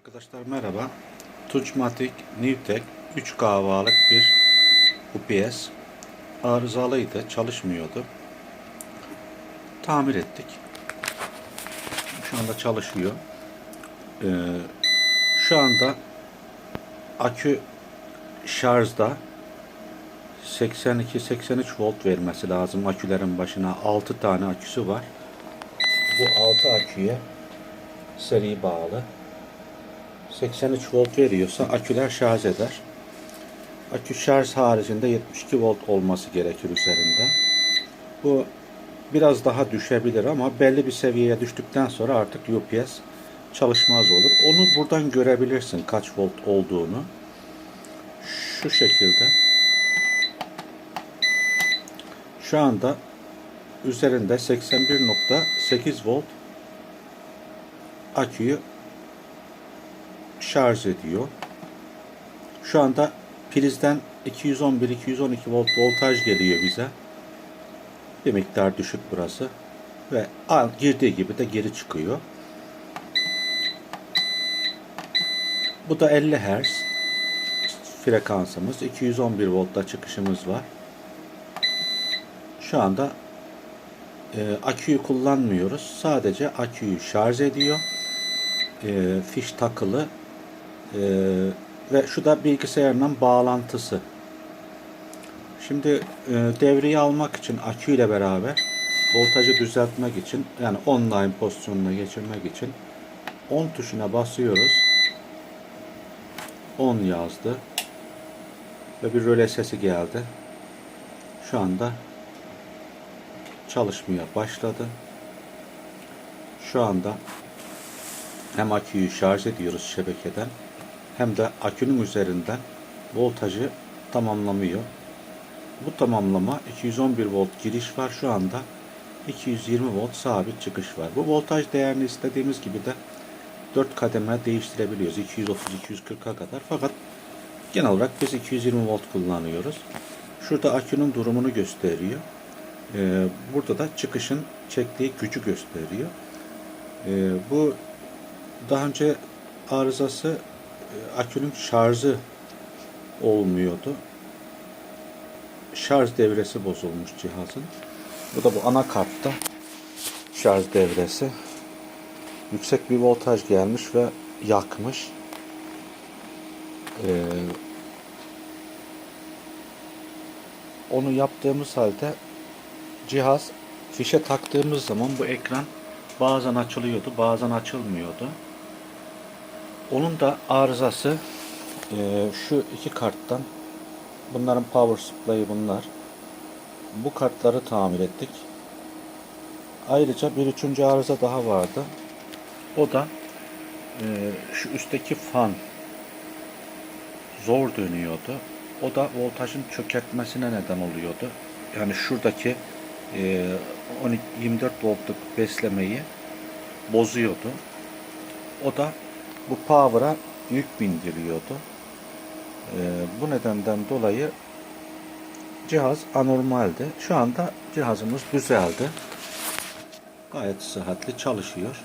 Arkadaşlar merhaba. Tucmatic Newtek 3 kahvalık bir UPS arızalıydı, çalışmıyordu. Tamir ettik. Şu anda çalışıyor. Ee, şu anda akü şarjda 82-83 volt vermesi lazım akülerin başına. 6 tane aküsü var. Bu 6 aküye seri bağlı. 83 volt veriyorsa aküler şarj eder. Akü şarj haricinde 72 volt olması gerekir üzerinde. Bu biraz daha düşebilir ama belli bir seviyeye düştükten sonra artık UPS çalışmaz olur. Onu buradan görebilirsin kaç volt olduğunu. Şu şekilde. Şu anda üzerinde 81.8 volt aküyü şarj ediyor. Şu anda prizden 211-212 volt voltaj geliyor bize. Bir miktar düşük burası. Ve girdiği gibi de geri çıkıyor. Bu da 50 Hz frekansımız. 211 voltta çıkışımız var. Şu anda e, aküyü kullanmıyoruz. Sadece aküyü şarj ediyor. E, fiş takılı. E, ve şu da bilgisayarla bağlantısı. Şimdi e, devreyi almak için aküyle beraber voltajı düzeltmek için yani online pozisyonuna geçirmek için 10 tuşuna basıyoruz. 10 yazdı. Ve bir röle sesi geldi. Şu anda çalışmaya başladı. Şu anda hem aküyü şarj ediyoruz şebekeden hem de akünün üzerinden voltajı tamamlamıyor. Bu tamamlama 211 volt giriş var şu anda 220 volt sabit çıkış var. Bu voltaj değerini istediğimiz gibi de 4 kademe değiştirebiliyoruz. 230-240'a kadar. Fakat genel olarak biz 220 volt kullanıyoruz. Şurada akünün durumunu gösteriyor. Ee, burada da çıkışın çektiği gücü gösteriyor. Ee, bu daha önce arızası akünün şarjı olmuyordu. Şarj devresi bozulmuş cihazın. Bu da bu anakartta şarj devresi. Yüksek bir voltaj gelmiş ve yakmış. Ee, onu yaptığımız halde cihaz fişe taktığımız zaman bu ekran bazen açılıyordu, bazen açılmıyordu. Onun da arızası e, şu iki karttan bunların power supply'ı bunlar. Bu kartları tamir ettik. Ayrıca bir üçüncü arıza daha vardı. O da e, şu üstteki fan zor dönüyordu. O da voltajın çökertmesine neden oluyordu. Yani şuradaki e, 12, 24 voltluk beslemeyi bozuyordu. O da bu power'a yük bindiriyordu. E, bu nedenden dolayı cihaz anormaldi. Şu anda cihazımız düzeldi. Gayet sıhhatli çalışıyor.